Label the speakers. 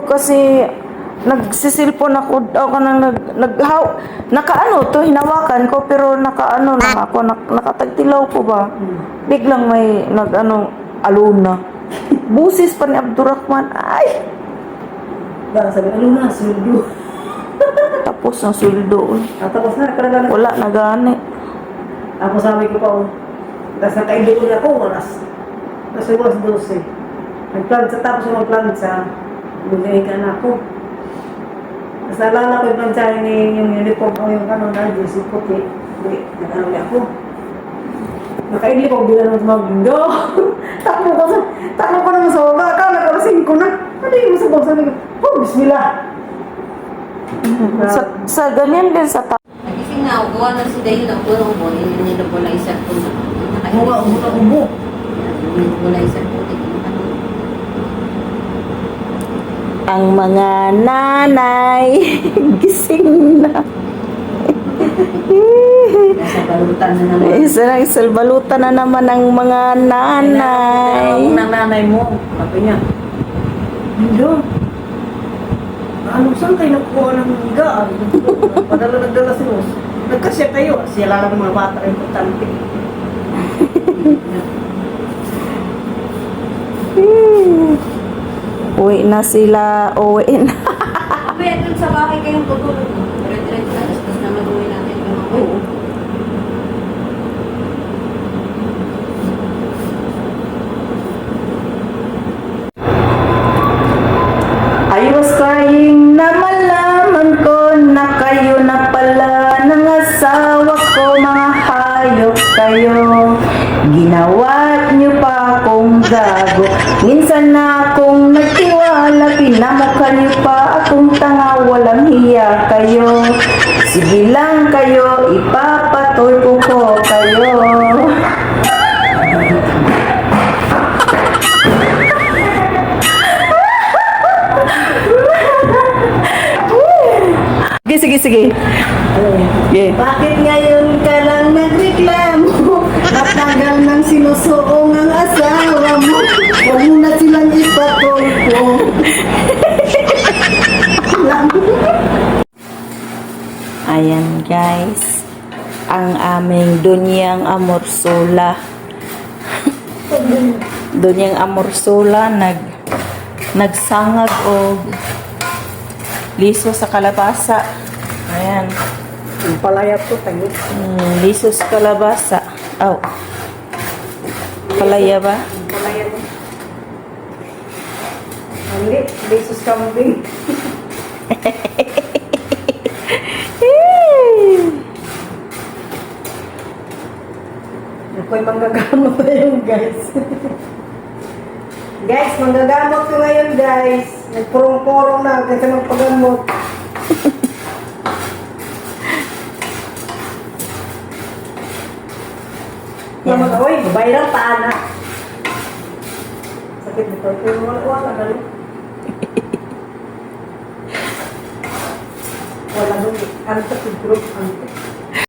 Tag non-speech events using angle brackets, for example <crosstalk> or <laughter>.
Speaker 1: ko kasi nagsisilpon ako daw ka nang nag, naghaw, nakaano to, hinawakan ko pero nakaano lang ako, nak, nakatagtilaw ko ba? Biglang may nag-ano, aluna. <laughs> Busis pa ni Abdurrahman, ay!
Speaker 2: Dahil sabi, ano na, sweldo. <laughs>
Speaker 1: Tapos ang sweldo.
Speaker 2: Ah, tapos na, karala na.
Speaker 1: Wala na gani.
Speaker 2: Ako sabi ko pa, oh. Tapos nakaindi ko na ako, oras. Tapos oras 12. Nagplan sa tapos magplan sa bumili ka na ako. Tapos naalala ko yung plansahe ni yung uniform o yung ano na, jersey puti. Hindi, nag-ano ako. Nakaili ko, bilang ng magbindo. Takbo ko sa, takbo ko naman sa baba. Akala ko, lasing ko na. Ano yung sa baba? Sabi ko, oh, bismillah.
Speaker 1: Sa, sa ganyan din sa ta-
Speaker 3: Nagising na ako, ano si Dayo na ako, ano mo, nila po lang isang po.
Speaker 2: Ubo, ubo na ubo.
Speaker 3: Nila po lang isang po.
Speaker 1: Ang mga nanay <laughs> gising na.
Speaker 3: Nasa balutan na naman.
Speaker 1: Isa na isalbalutan na naman ang mga nanay.
Speaker 2: Tinawag ng nanay mo. Sabi niya, Hindi. Ano, saan kayo nagkuha ng higaan? Padala nagdala si Ros. Nagkasya tayo. Siya lang ang mga bata ang importante. <laughs>
Speaker 1: Hmm. Uwi na sila, uwi na.
Speaker 3: Abay, dun sa bahay kayong tutulog. Dire-diretso ka, tapos na mag-uwi natin
Speaker 2: Oo.
Speaker 1: I was crying na malaman ko na kayo na pala ng asawa ko mga hayop kayo. Ginawa niyo pa akong gago. Minsan na akong niyo pa akong tanga, walang hiya kayo. Sige lang kayo, ipapatulpo ko kayo. Sige, sige, sige. Sige.
Speaker 2: Bakit
Speaker 1: Ayan guys, ang aming Dunyang Amorsula. <laughs> Dunyang Amorsula nag nagsangag og liso sa kalabasa. Ayan,
Speaker 2: Ang palayat ko, tayo.
Speaker 1: mm, liso sa kalabasa. Oh. Palaya ba?
Speaker 2: Ang palayat ko. Hindi, besos kambing. <laughs> Ako'y manggagamot ngayon, guys. guys, manggagamot ko ngayon, guys. Nagpurong-purong na kasi magpagamot. Yan. Naman, oy, babayran pa, anak. Sakit nito. Pero <laughs> wala, wala, wala. Wala. Ano sa group? Ano